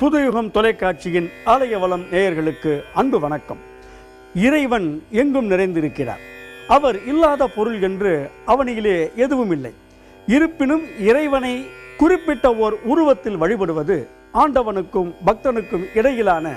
புதுயுகம் தொலைக்காட்சியின் ஆலயவளம் நேயர்களுக்கு அன்பு வணக்கம். இறைவன் எங்கும் நிறைந்திருக்கிறார். அவர் இல்லாத பொருள் என்று அவனிலே எதுவும் இல்லை இருப்பினும் இறைவனை குறிப்பிட்ட ஓர் உருவத்தில் வழிபடுவது ஆண்டவனுக்கும் பக்தனுக்கும் இடையிலான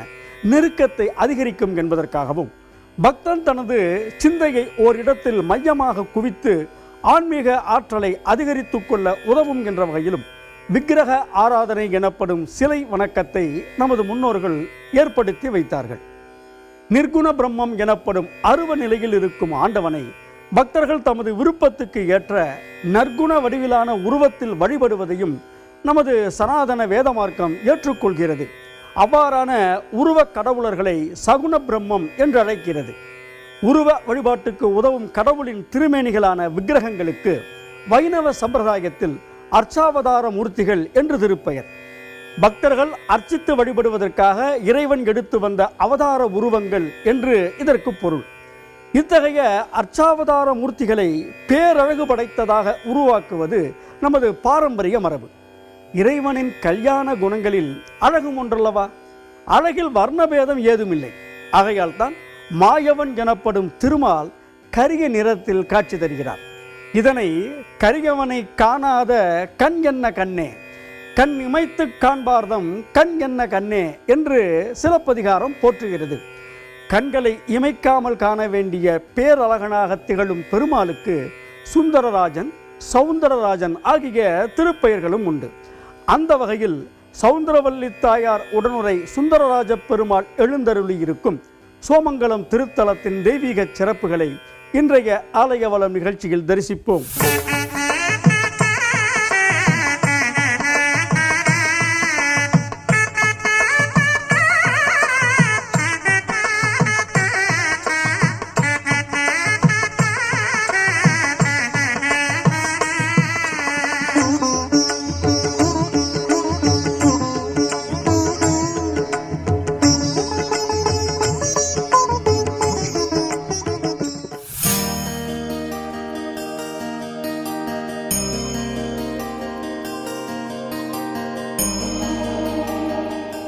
நெருக்கத்தை அதிகரிக்கும் என்பதற்காகவும் பக்தன் தனது சிந்தையை ஓரிடத்தில் மையமாக குவித்து ஆன்மீக ஆற்றலை அதிகரித்து கொள்ள உதவும் என்ற வகையிலும் விக்கிரக ஆராதனை எனப்படும் சிலை வணக்கத்தை நமது முன்னோர்கள் ஏற்படுத்தி வைத்தார்கள். நிர்குண பிரம்மம் எனப்படும் அருவ நிலையில் இருக்கும் ஆண்டவனை பக்தர்கள் தமது விருப்பத்துக்கு ஏற்ற நற்குண வடிவிலான உருவத்தில் வழிபடுவதையும் நமது சனாதன வேத மார்க்கம் ஏற்றுக்கொள்கிறது. அவ்வாறான உருவ கடவுளர்களை சகுண பிரம்மம் என்று அழைக்கிறது. உருவ வழிபாட்டுக்கு உதவும் கடவுளின் திருமேனிகளான விக்கிரகங்களுக்கு வைணவ சம்பிரதாயத்தில் அர்ச்சாவதார மூர்த்திகள் என்று திருப்பெயர். பக்தர்கள் அர்ச்சித்து வழிபடுவதற்காக இறைவன் எடுத்து வந்த அவதார உருவங்கள் என்று இதற்கு பொருள். இத்தகைய அர்ச்சாவதார மூர்த்திகளை பேரழகு படைத்ததாக உருவாக்குவது நமது பாரம்பரிய மரபு. இறைவனின் கல்யாண குணங்களில் அழகும் ஒன்றல்லவா? அழகில் வர்ணபேதம் ஏதுமில்லை. ஆகையால் தான் மாயவன் எனப்படும் திருமால் கரிய நிறத்தில் காட்சி தருகிறார். இதனை கரியவனை காணாத கண் என்ன கண்ணே? கண் இமைத்து காண்பார்தம் கண் என்ன கண்ணே? என்று சிலப்பதிகாரம் போற்றுகிறது. கண்களை இமைக்காமல் காண வேண்டிய பேரழகனாக திகழும் பெருமாளுக்கு சுந்தரராஜன் சவுந்தரராஜன் ஆகிய திருப்பெயர்களும் உண்டு. அந்த வகையில் சவுந்தரவல்லி தாயார் உடனுரை சுந்தரராஜ பெருமாள் எழுந்தருளி இருக்கும் சோமங்கலம் திருத்தலத்தின் தெய்வீக சிறப்புகளை இன்றைய ஆலயவளம் நிகழ்ச்சியில் தரிசிப்போம்.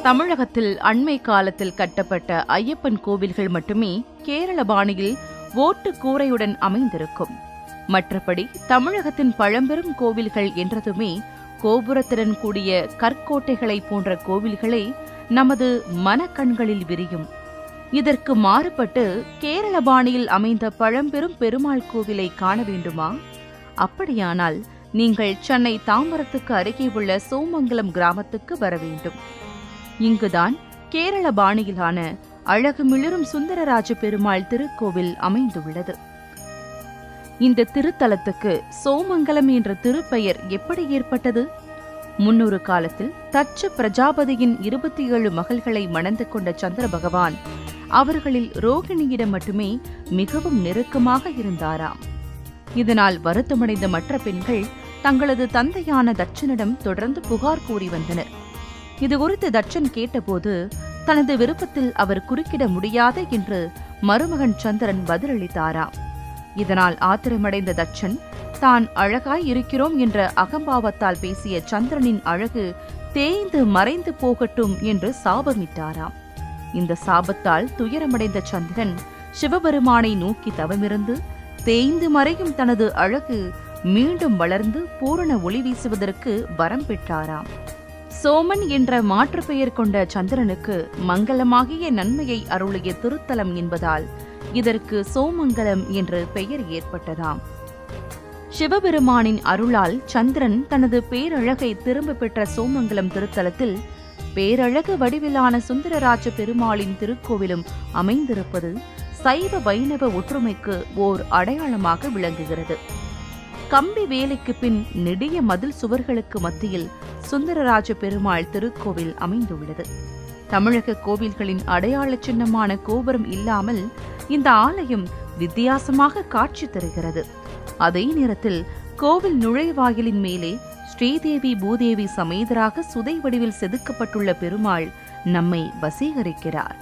தமிழகத்தில் அண்மை காலத்தில் கட்டப்பட்ட ஐயப்பன் கோவில்கள் மட்டுமே கேரள பாணியில் ஓட்டு கூரையுடன் அமைந்திருக்கும். மற்றபடி தமிழகத்தின் பழம்பெரும் கோவில்கள் என்றதுமே கோபுரத்துடன் கூடிய கற்கோட்டைகளை போன்ற கோவில்களே நமது மனக்கண்களில் விரியும். இதற்கு மாறுபட்டு கேரள பாணியில் அமைந்த பழம்பெரும் பெருமாள் கோவிலை காண வேண்டுமா? அப்படியானால் நீங்கள் சென்னை தாம்பரத்துக்கு அருகே உள்ள சோமங்கலம் கிராமத்துக்கு வர வேண்டும். இங்குதான் கேரள பாணியிலான அழகு மிளிரும் சுந்தரராஜ பெருமாள் திருக்கோவில் அமைந்துள்ளது. இந்த திருத்தலத்துக்கு சோமங்கலம் என்ற திருப்பெயர் எப்படி ஏற்பட்டது? முன்னொரு காலத்தில் தச்ச பிரஜாபதியின் இருபத்தி ஏழு மகள்களை மணந்து கொண்ட சந்திர பகவான் அவர்களில் ரோகிணியிடம் மட்டுமே மிகவும் நெருக்கமாக இருந்தாராம். இதனால் வருத்தமடைந்த மற்ற பெண்கள் தங்களது தந்தையான தட்சனிடம் தொடர்ந்து புகார் கூறி வந்தனர். இது குறித்து தட்சன் கேட்டபோது தனது விருப்பத்தில் அவர் குறுக்கிட முடியாது என்று மருமகன் சந்திரன் பதிலளித்தாராம் இதனால் ஆத்திரமடைந்த தட்சன் தான் அழகாய் இருக்கிறோம் என்ற அகம்பாவத்தால் பேசிய சந்திரனின் அழகு தேய்ந்து மறைந்து போகட்டும் என்று சாபமிட்டாராம். இந்த சாபத்தால் துயரமடைந்த சந்திரன் சிவபெருமானை நோக்கி தவமிருந்து தேய்ந்து மறையும் தனது அழகு மீண்டும் வளர்ந்து பூரண ஒளி வீசுவதற்கு வரம் பெற்றாராம். சோமன் என்ற மாற்று பெயர் கொண்ட சந்திரனுக்கு மங்களமாகிய நன்மையை அருளிய திருத்தலம் என்பதால் இதற்கு சோமங்கலம் என்று பெயர் ஏற்பட்டதாம். சிவபெருமானின் அருளால் சந்திரன் தனது பேரழகை திரும்ப பெற்ற சோமங்கலம் திருத்தலத்தில் பேரழகு வடிவிலான சுந்தரராஜ பெருமாளின் திருக்கோவிலும் அமைந்திருப்பது சைவ வைணவ ஒற்றுமைக்கு ஓர் அடையாளமாக விளங்குகிறது. கம்பி வேலைக்கு பின் நெடிய மதில் சுவர்களுக்கு மத்தியில் சுந்தரராஜ பெருமாள் திருக்கோவில் அமைந்துள்ளது. தமிழக கோவில்களின் அடையாள சின்னமான கோபுரம் இல்லாமல் இந்த ஆலயம் வித்தியாசமாக காட்சி தருகிறது. அதே நேரத்தில் கோவில் நுழைவாயிலின் மேலே ஸ்ரீதேவி பூதேவி சமேதராக சுதை வடிவில் செதுக்கப்பட்டுள்ள பெருமாள் நம்மை வசீகரிக்கிறார்.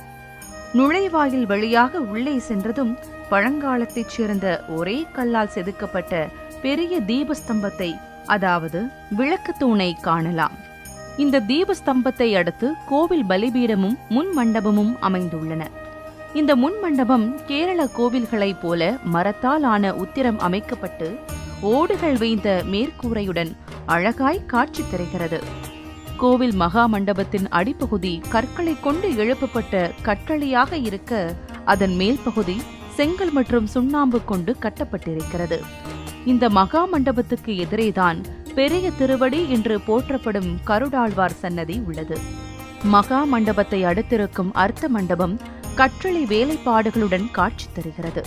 நுழைவாயில் வழியாக உள்ளே சென்றதும் பழங்காலத்தைச் சேர்ந்த ஒரே கல்லால் செதுக்கப்பட்ட பெரிய தீபஸ்தம்பத்தை அதாவது விளக்கு தூணை காணலாம். இந்த தீபஸ்தம்பத்தை அடுத்து கோவில் பலிபீடமும் முன் மண்டபமும் அமைந்துள்ளன. இந்த முன் மண்டபம் கேரள கோவில்களைப் போல மரத்தால் ஆன உத்திரம் அமைக்கப்பட்டு ஓடுகள் வைந்த மேற்கூரையுடன் அழகாய் காட்சி தருகிறது. கோவில் மகா மண்டபத்தின் அடிப்பகுதி கற்களை கொண்டு எழுப்பப்பட்ட கட்டளையாக இருக்க அதன் மேல் பகுதி செங்கல் மற்றும் சுண்ணாம்பு கொண்டு கட்டப்பட்டிருக்கிறது. இந்த மகா மண்டபத்துக்கு எதிரேதான் பெரிய திருவடி என்று போற்றப்படும் கருடாழ்வார் சன்னதி உள்ளது. மகா மண்டபத்தை அடுத்திருக்கும் அர்த்த மண்டபம் கற்றளை வேலைப்பாடுகளுடன் காட்சி தருகிறது.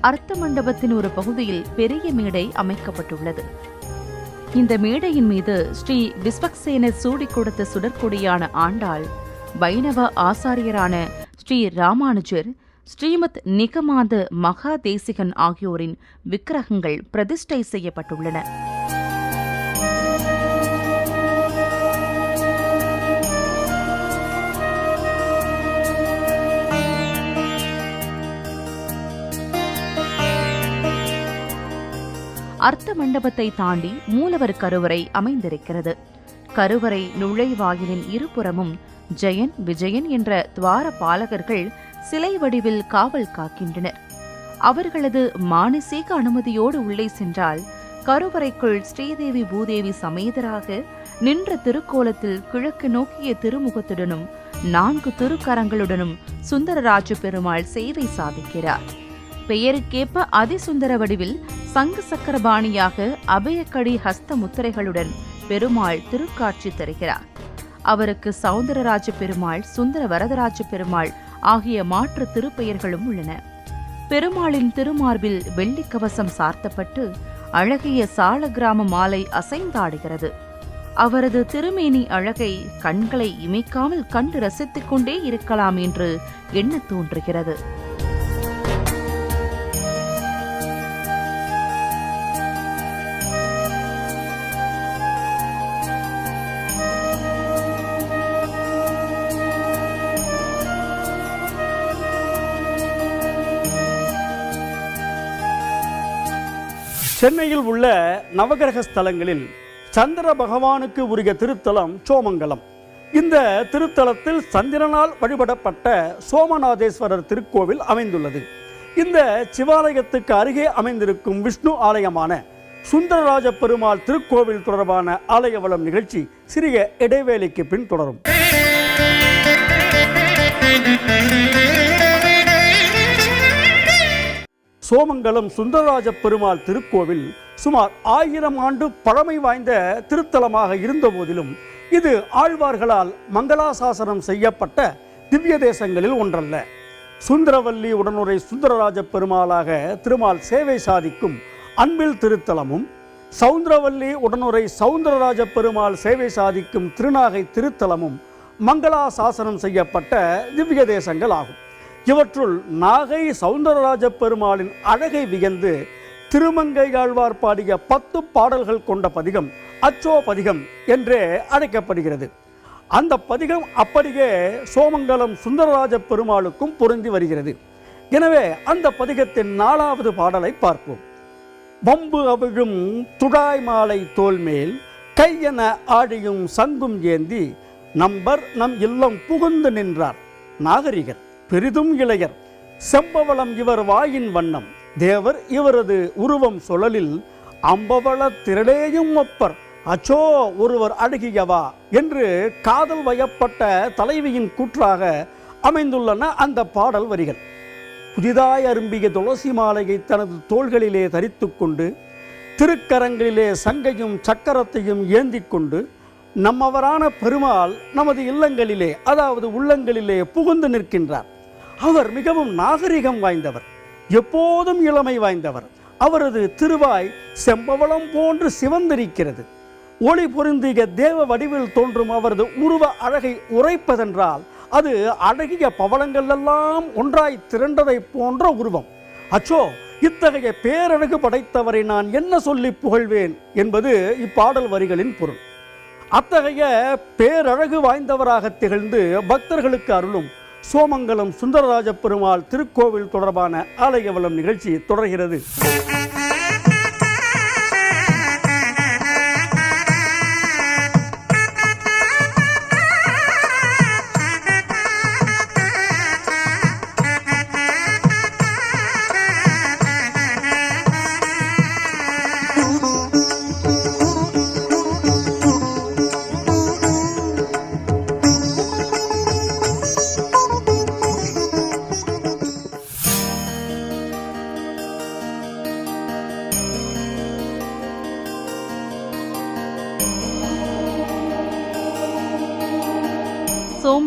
அர்த்த மண்டபத்தின் ஒரு பகுதியில் பெரிய மேடை அமைக்கப்பட்டுள்ளது. இந்த மேடையின் மீது ஸ்ரீ விஸ்வக்சேன சூடி கொடுத்த சுடற்கொடியான ஆண்டாள் வைணவ ஆசாரியரான ஸ்ரீ ராமானுஜர் ஸ்ரீமத் நிகமாந்த மகா தேசிகன் ஆகியோரின் விக்கிரகங்கள் பிரதிஷ்டை செய்யப்பட்டுள்ளன. அர்த்த மண்டபத்தை தாண்டி மூலவர் கருவறை அமைந்திருக்கிறது. கருவறை நுழைவாயிலின் இருபுறமும் ஜெயன் விஜயன் என்ற துவார பாலகர்கள் சிலை வடிவில் காவல் காக்கின்றனர். அவர்களது மானசீக அனுமதியோடு உள்ளே சென்றால் கருவறைக்குள் ஸ்ரீதேவி பூதேவி சமேதராக நின்ற திருக்கோலத்தில் கிழக்கு நோக்கிய திருமுகத்துடனும் நான்கு திருக்கரங்களுடனும் சுந்தரராஜ பெருமாள் சேவை சாதிக்கிறார். பெயருக்கேற்ப அதிசுந்தர வடிவில் சங்கு சக்கரபாணியாக அபயக்கடி ஹஸ்த முத்திரைகளுடன் பெருமாள் திருக்காட்சி தருகிறார். அவருக்கு சௌந்தரராஜ பெருமாள் சுந்தர வரதராஜ பெருமாள் ஆகிய மாற்று திருப்பெயர்களும் உள்ளன. பெருமாளின் திருமார்பில் வெள்ளிக் கவசம் சார்த்தப்பட்டு அழகிய சால கிராம மாலை அசைந்தாடுகிறது. அவரது திருமேனி அழகை கண்களை இமைக்காமல் கண்டு ரசித்துக் கொண்டே இருக்கலாம் என்று எண்ண தோன்றுகிறது. சென்னையில் உள்ள நவகிரக ஸ்தலங்களில் சந்திர பகவானுக்கு உரிய திருத்தலம் சோமங்கலம். இந்த திருத்தலத்தில் சந்திரனால் வழிபடப்பட்ட சோமநாதேஸ்வரர் திருக்கோவில் அமைந்துள்ளது. இந்த சிவாலயத்துக்கு அருகே அமைந்திருக்கும் விஷ்ணு ஆலயமான சுந்தரராஜ பெருமாள் திருக்கோவில் தொடர்பான ஆலய வளம் நிகழ்ச்சி சிறிய இடைவேளைக்கு பின் தொடரும். சோமங்கலம் சுந்தரராஜ பெருமாள் திருக்கோவில் சுமார் ஆயிரம் ஆண்டு பழமை வாய்ந்த திருத்தலமாக இருந்தபோதிலும் இது ஆழ்வார்களால் மங்களாசாசனம் செய்யப்பட்ட திவ்ய தேசங்களில் ஒன்றல்ல. சுந்தரவல்லி உடனுரை சுந்தரராஜ பெருமாளாக திருமால் சேவை சாதிக்கும் அன்பில் திருத்தலமும் சவுந்தரவல்லி உடனுரை சவுந்தரராஜ பெருமாள் சேவை சாதிக்கும் திருநாகை திருத்தலமும் மங்களாசாசனம் செய்யப்பட்ட திவ்ய தேசங்கள் ஆகும். இவற்றுள் நாகை சவுந்தரராஜ பெருமாளின் அழகை வியந்து திருமங்கையாழ்வார் பாடிய பத்து பாடல்கள் கொண்ட பதிகம் அச்சோ பதிகம் என்றே அழைக்கப்படுகிறது. அந்த பதிகம் அப்படியே சோமங்கலம் சுந்தரராஜ பெருமாளுக்கும் பொருந்தி வருகிறது. எனவே அந்த பதிகத்தின் நாலாவது பாடலை பார்ப்போம். வம்பு அவிழும் துடாய் மாலை தோல்மேல் கையென ஆடியும் சங்கும் ஏந்தி நம்பர் நம் இல்லம் புகுந்து நின்றார் நாகரிகர். பெரிதும் இளையர். செம்பவளம் இவர் வாயின் வண்ணம். தேவர் இவரது உருவம் சுழலில் அம்பவள திரளேயும் ஒப்பர். அச்சோ ஒருவர் அழுகியவா? என்று காதல் வயப்பட்ட தலைவியின் கூற்றாக அமைந்துள்ளன அந்த பாடல் வரிகள். புதிதாய் அரும்பிய துளசி மாலையை தனது தோள்களிலே தரித்து கொண்டு திருக்கரங்களிலே சங்கையும் சக்கரத்தையும் ஏந்தி கொண்டு நம்மவரான பெருமாள் நமது இல்லங்களிலே அதாவது உள்ளங்களிலே புகுந்து நிற்கின்றார். அவர் மிகவும் நாகரிகம் வாய்ந்தவர் எப்போதும் இளமை வாய்ந்தவர். அவரது திருவாய் செம்பவளம் போன்று சிவந்திருக்கிறது. ஒளி பொருந்திய தேவ வடிவில் தோன்றும் அவரது உருவ அழகை உரைப்பதென்றால் அது அழகிய பவளங்கள் எல்லாம் ஒன்றாய் திரண்டதை போன்ற உருவம். அச்சோ இத்தகைய பேரழகு படைத்தவரை நான் என்ன சொல்லி புகழ்வேன் என்பது இப்பாடல் வரிகளின் பொருள். அத்தகைய பேரழகு வாய்ந்தவராக திகழ்ந்து பக்தர்களுக்கு அருளும் சோமங்கலம் சுந்தரராஜ பெருமாள் திருக்கோவில் தொடர்பான ஆலயவலம் நிகழ்ச்சி தொடர்கிறது.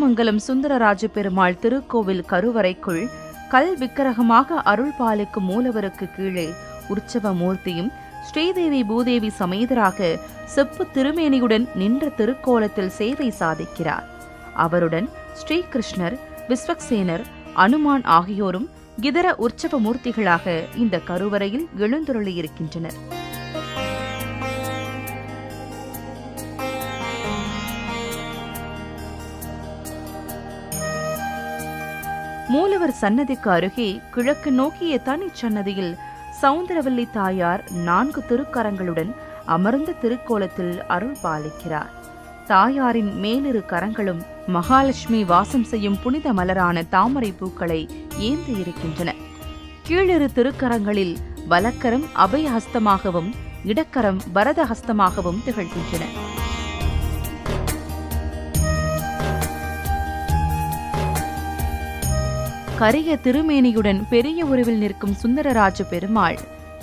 திருமங்கலம் சுந்தரராஜ பெருமாள் திருக்கோவில் கருவறைக்குள் கல் விக்கிரகமாக அருள் பாலிக்கும் மூலவருக்கு கீழே உற்சவ மூர்த்தியும் ஸ்ரீதேவி பூதேவி சமேதராக செப்பு திருமேனியுடன் நின்ற திருக்கோலத்தில் சேவை சாதிக்கிறார். அவருடன் ஸ்ரீகிருஷ்ணர் விஸ்வக்சேனர் அனுமான் ஆகியோரும் இதர உற்சவ மூர்த்திகளாக இந்த கருவறையில் எழுந்துருளியிருக்கின்றனர். மூலவர் சன்னதிக்கு அருகே கிழக்கு நோக்கிய தனிச் சன்னதியில் சவுந்தரவல்லி தாயார் நான்கு திருக்கரங்களுடன் அமர்ந்த திருக்கோலத்தில் அருள் பாலிக்கிறார். தாயாரின் மேலிரு கரங்களும் மகாலட்சுமி வாசம் செய்யும் புனித மலரான தாமரை பூக்களை ஏந்தி இருக்கின்றன. கீழிரு திருக்கரங்களில் வலக்கரம் அபயஹஸ்தமாகவும் இடக்கரம் பரதஹஸ்தமாகவும் திகழ்கின்றன. கரிய திருமேனியுடன் பெரிய உருவில் நிற்கும் சுந்தரராஜ பெருமாள்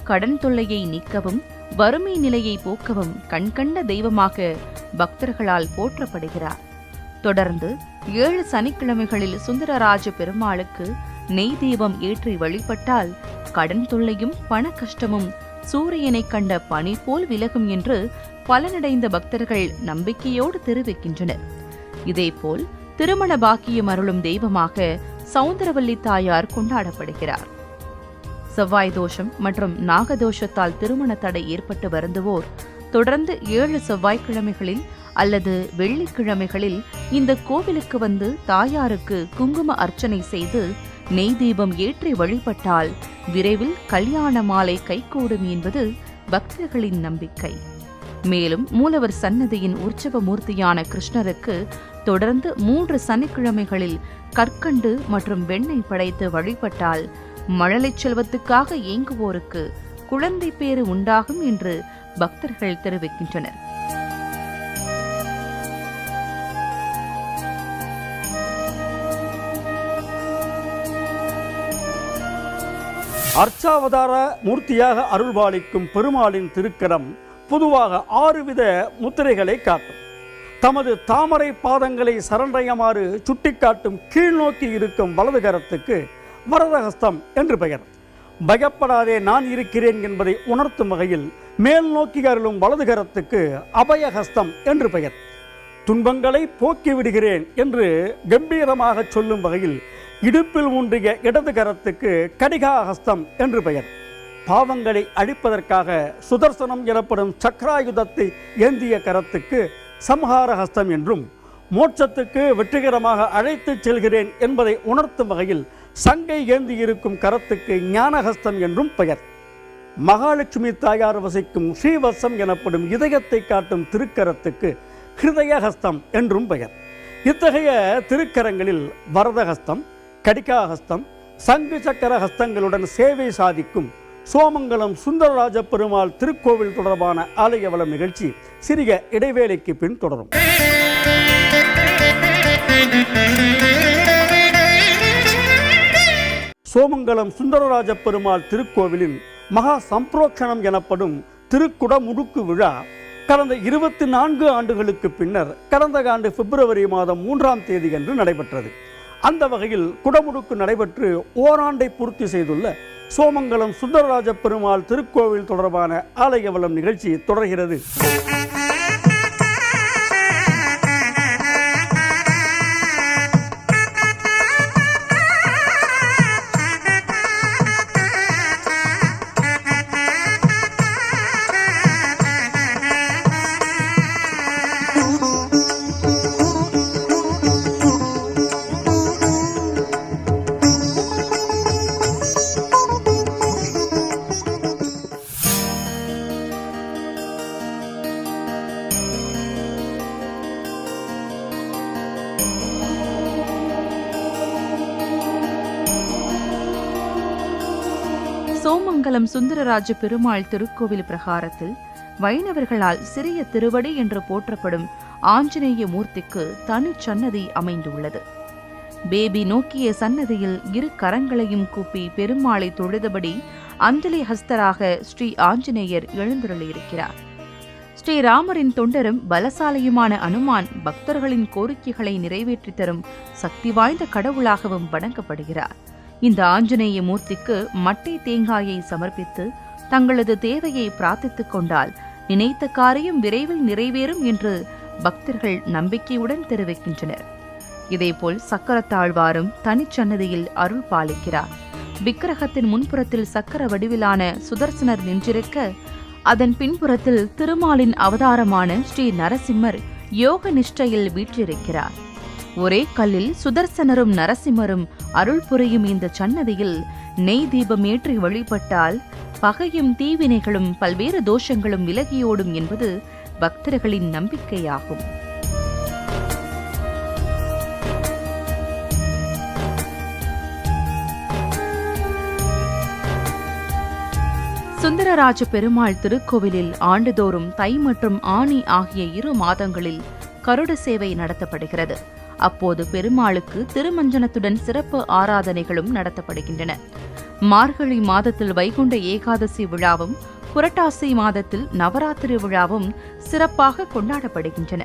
கடன் தொல்லையை நீக்கவும் வறுமை நிலையை போக்கவும் கண்கண்ட தெய்வமாக பக்தர்களால் போற்றப்படுகிறார். தொடர்ந்து ஏழு சனிக்கிழமைகளில் சுந்தரராஜ பெருமாளுக்கு நெய் தீபம் ஏற்றி வழிபட்டால் கடன் தொல்லையும் பண கஷ்டமும் சூரியனை கண்ட பனி போல் விலகும் என்று பலனடைந்த பக்தர்கள் நம்பிக்கையோடு தெரிவிக்கின்றனர். இதேபோல் திருமண பாக்கியம் அருளும் தெய்வமாக சவுந்தரவல்லி தாயார் கொண்டாடப்படுகிறார். செவ்வாய் தோஷம் மற்றும் நாகதோஷத்தால் திருமண தடை ஏற்பட்டு வருந்துவோர் தொடர்ந்து ஏழு செவ்வாய்க்கிழமைகளில் அல்லது வெள்ளிக்கிழமைகளில் இந்த கோவிலுக்கு வந்து தாயாருக்கு குங்கும அர்ச்சனை செய்து நெய் தீபம் ஏற்றி வழிபட்டால் விரைவில் கல்யாண மாலை கைகூடும் என்பது பக்தர்களின் நம்பிக்கை. மேலும் மூலவர் சன்னதியின் உற்சவ மூர்த்தியான கிருஷ்ணருக்கு தொடர்ந்து மூன்று சனிக்கிழமைகளில் கற்கண்டு மற்றும் வெண்ணெய் படைத்து வழிபட்டால் மழலை செல்வத்துக்காக ஏங்குவோருக்கு குழந்தை பேறு உண்டாகும் என்று பக்தர்கள் தெரிவிக்கின்றனர். அர்ச்சாவதார மூர்த்தியாக அருள்பாலிக்கும் பெருமாளின் திருக்கரம் பொதுவாக ஆறு வித முத்திரைகளை காட்டும். தமது தாமரை பாதங்களை சரண்டையமாறு சுட்டிக்காட்டும் கீழ்நோக்கி இருக்கும் வலது கரத்துக்கு வரதஹஸ்தம் என்று பெயர். பயப்படாதே நான் இருக்கிறேன் என்பதை உணர்த்தும் வகையில் மேல் நோக்கி அருளும் வலது கரத்துக்கு அபயஹஸ்தம் என்று பெயர். துன்பங்களை போக்கி விடுகிறேன் என்று கம்பீரமாக சொல்லும் வகையில் இடுப்பில் ஊன்றிய இடது கரத்துக்கு கடிகாஹஸ்தம் என்று பெயர். பாவங்களை அழிப்பதற்காக சுதர்சனம் எனப்படும் சக்கராயுதத்தை ஏந்திய கரத்துக்கு சம்ஹார ஹஸ்தம் என்றும் மோட்சத்துக்கு வெற்றிகரமாக அழைத்துச் செல்கிறேன் என்பதை உணர்த்தும் வகையில் சங்கை ஏந்தி இருக்கும் கரத்துக்கு ஞானஹஸ்தம் என்றும் பெயர். மகாலட்சுமி தாயார் வசிக்கும் ஸ்ரீவசம் எனப்படும் இதயத்தை காட்டும் திருக்கரத்துக்கு ஹிருதயஹஸ்தம் என்றும் பெயர். இத்தகைய திருக்கரங்களில் வரதஹஸ்தம் கடிகாஹஸ்தம் சங்கு சக்கர ஹஸ்தங்களுடன் சேவை சாதிக்கும் சோமங்கலம் சுந்தரராஜ பெருமாள் திருக்கோவில் தொடர்பான ஆலய வளம் நிகழ்ச்சி சிறிய இடைவேளைக்கு பின் தொடரும். சோமங்கலம் சுந்தரராஜ பெருமாள் திருக்கோவிலின் மகா சம்பிரோக்ஷணம் எனப்படும் திருக்குடமுடுக்கு விழா கடந்த இருபத்தி நான்கு ஆண்டுகளுக்கு பின்னர் கடந்த ஆண்டு பிப்ரவரி மாதம் மூன்றாம் தேதி அன்று நடைபெற்றது. அந்த வகையில் குடமுடுக்கு நடைபெற்று ஓராண்டை பூர்த்தி செய்துள்ள சோமங்கலம் சுந்தரராஜ பெருமாள் திருக்கோவில் தொடர்பான ஆலய வளம் நிகழ்ச்சி தொடர்கிறது. சோமங்கலம் சுந்தரராஜ பெருமாள் திருக்கோவில் பிரகாரத்தில் வைணவர்களால் சிறிய திருவடி என்று போற்றப்படும் ஆஞ்சநேய மூர்த்திக்கு தனி சன்னதி அமைந்துள்ளது. பேபி நோக்கிய சன்னதியில் இரு கரங்களையும் கூப்பி பெருமாளை தொழுதபடி அஞ்சலி ஹஸ்தராக ஸ்ரீ ஆஞ்சநேயர் எழுந்தருளியிருக்கிறார். ஸ்ரீராமரின் தொண்டரும் பலசாலியுமான அனுமான் பக்தர்களின் கோரிக்கைகளை நிறைவேற்றித் தரும் சக்தி வாய்ந்த கடவுளாகவும் வணங்கப்படுகிறார். இந்த ஆஞ்சநேய மூர்த்திக்கு மட்டை தேங்காயை சமர்ப்பித்து தங்களது தேவையை பிரார்த்தித்துக் கொண்டால் நினைத்த காரியம் விரைவில் நிறைவேறும் என்று பக்தர்கள் நம்பிக்கையுடன் தெரிவிக்கின்றனர். இதேபோல் சக்கரத்தாழ்வாரும் தனிச்சன்னதியில் அருள் பாலிக்கிறார். விக்கிரகத்தின் முன்புறத்தில் சக்கர வடிவிலான சுதர்சனர் நின்றிருக்க அதன் பின்புறத்தில் திருமாலின் அவதாரமான ஸ்ரீ நரசிம்மர் யோக நிஷ்டையில் வீற்றிருக்கிறார். ஒரே கல்லில் சுதர்சனரும் நரசிம்மரும் அருள் புரியும் இந்த சன்னதியில் நெய் தீபம் ஏற்றி வழிபட்டால் பகையும் தீவினைகளும் பல்வேறு தோஷங்களும் விலகியோடும் என்பது பக்தர்களின் நம்பிக்கையாகும். சுந்தரராஜ பெருமாள் திருக்கோவிலில் ஆண்டுதோறும் தை மற்றும் ஆணி ஆகிய இரு மாதங்களில் கருட சேவை நடத்தப்படுகிறது. அப்போது பெருமாளுக்கு திருமஞ்சனத்துடன் சிறப்பு ஆராதனைகளும் நடத்தப்படுகின்றன. மார்கழி மாதத்தில் வைகுண்ட ஏகாதசி விழாவும் புரட்டாசி மாதத்தில் நவராத்திரி விழாவும் சிறப்பாக கொண்டாடப்படுகின்றன.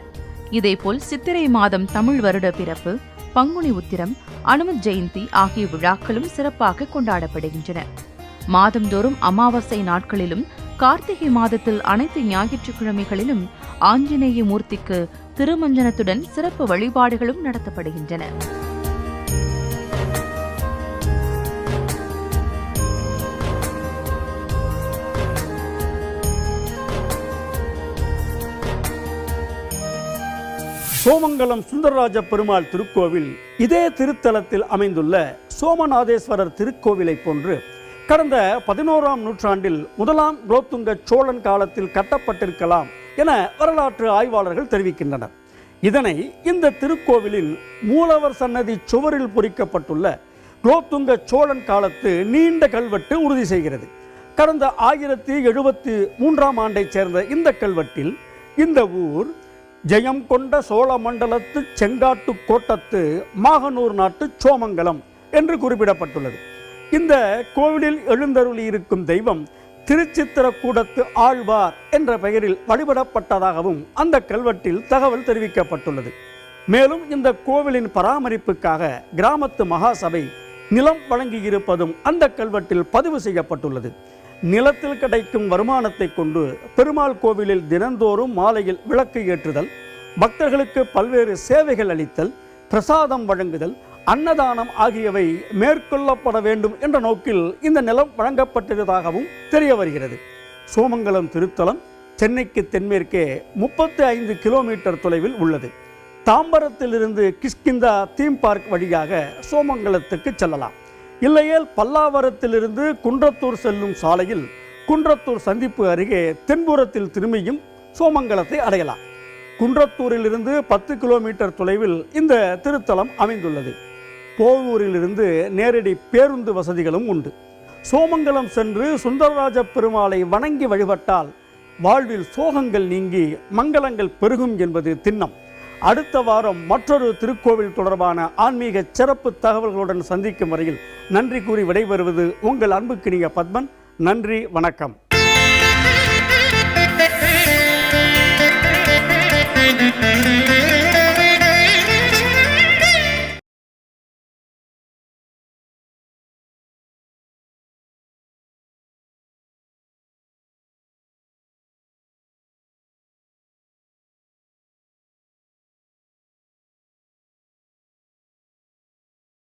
இதேபோல் சித்திரை மாதம் தமிழ் வருட பிறப்பு பங்குனி உத்திரம் அனுமத் ஜெயந்தி ஆகிய விழாக்களும் சிறப்பாக கொண்டாடப்படுகின்றன. மாதந்தோறும் அமாவாசை நாட்களிலும் கார்த்திகை மாதத்தில் அனைத்து ஞாயிற்றுக்கிழமைகளிலும் ஆஞ்சநேய மூர்த்திக்கு திருமஞ்சனத்துடன் சிறப்பு வழிபாடுகளும் நடத்தப்படுகின்றன. சோமங்கலம் சுந்தரராஜ பெருமாள் திருக்கோவில் இதே திருத்தலத்தில் அமைந்துள்ள சோமநாதேஸ்வரர் திருக்கோவிலை போன்று கடந்த பதினோராம் நூற்றாண்டில் முதலாம் குலோத்துங்க சோழன் காலத்தில் கட்டப்பட்டிருக்கலாம் என வரலாற்று ஆய்வாளர்கள் தெரிவிக்கின்றனர். இதனை இந்த திருக்கோவிலின் மூலவர் சன்னதி சுவரில் பொறிக்கப்பட்டுள்ள குலோத்துங்க சோழன் காலத்து நீண்ட கல்வெட்டு உறுதி செய்கிறது. கடந்த ஆயிரத்தி எழுபத்தி மூன்றாம் ஆண்டைச் சேர்ந்த இந்த கல்வெட்டில் இந்த ஊர் ஜெயம் கொண்ட சோழ மண்டலத்து செங்காட்டு கோட்டத்து மாகனூர் நாட்டு சோமங்கலம் என்று குறிப்பிடப்பட்டுள்ளது. இந்த கோவிலில் எழுந்தருளி இருக்கும் தெய்வம் திருச்சித்திரக்கூடத்து ஆழ்வார் என்ற பெயரில் வழிபடப்பட்டதாகவும் அந்த கல்வெட்டில் தகவல் தெரிவிக்கப்பட்டுள்ளது. மேலும் இந்த கோவிலின் பராமரிப்புக்காக கிராமத்து மகாசபை நிலம் வழங்கியிருப்பதும் அந்த கல்வெட்டில் பதிவு செய்யப்பட்டுள்ளது. நிலத்தில் கிடைக்கும் வருமானத்தை கொண்டு பெருமாள் கோவிலில் தினந்தோறும் மாலையில் விளக்கு ஏற்றுதல் பக்தர்களுக்கு பல்வேறு சேவைகள் அளித்தல் பிரசாதம் வழங்குதல் அன்னதானம் ஆகியவை மேற்கொள்ளப்பட வேண்டும் என்ற நோக்கில் இந்த நிலம் வழங்கப்பட்டதாகவும் தெரிய வருகிறது. சோமங்கலம் திருத்தலம் சென்னைக்கு தென்மேற்கே முப்பத்தி ஐந்து கிலோமீட்டர் தொலைவில் உள்ளது. தாம்பரத்திலிருந்து கிஷ்கிந்தா தீம் பார்க் வழியாக சோமங்கலத்துக்கு செல்லலாம். இல்லையேல் பல்லாவரத்திலிருந்து குன்றத்தூர் செல்லும் சாலையில் குன்றத்தூர் சந்திப்பு அருகே தென்புறத்தில் திரும்பியும் சோமங்கலத்தை அடையலாம். குன்றத்தூரிலிருந்து பத்து கிலோமீட்டர் தொலைவில் இந்த திருத்தலம் அமைந்துள்ளது. போவூரிலிருந்து நேரடி பேருந்து வசதிகளும் உண்டு. சோமங்கலம் சென்று சுந்தரராஜ பெருமாளை வணங்கி வழிபட்டால் வாழ்வில் சோகங்கள் நீங்கி மங்களங்கள் பெருகும் என்பது திண்ணம். அடுத்த வாரம் மற்றொரு திருக்கோவில் தொடர்பான ஆன்மீக சிறப்பு தகவல்களுடன் சந்திக்கும் வரையில் நன்றி கூறி விடைபெறுவது உங்கள் அன்புக்கு நீங்க பத்மன். நன்றி வணக்கம்.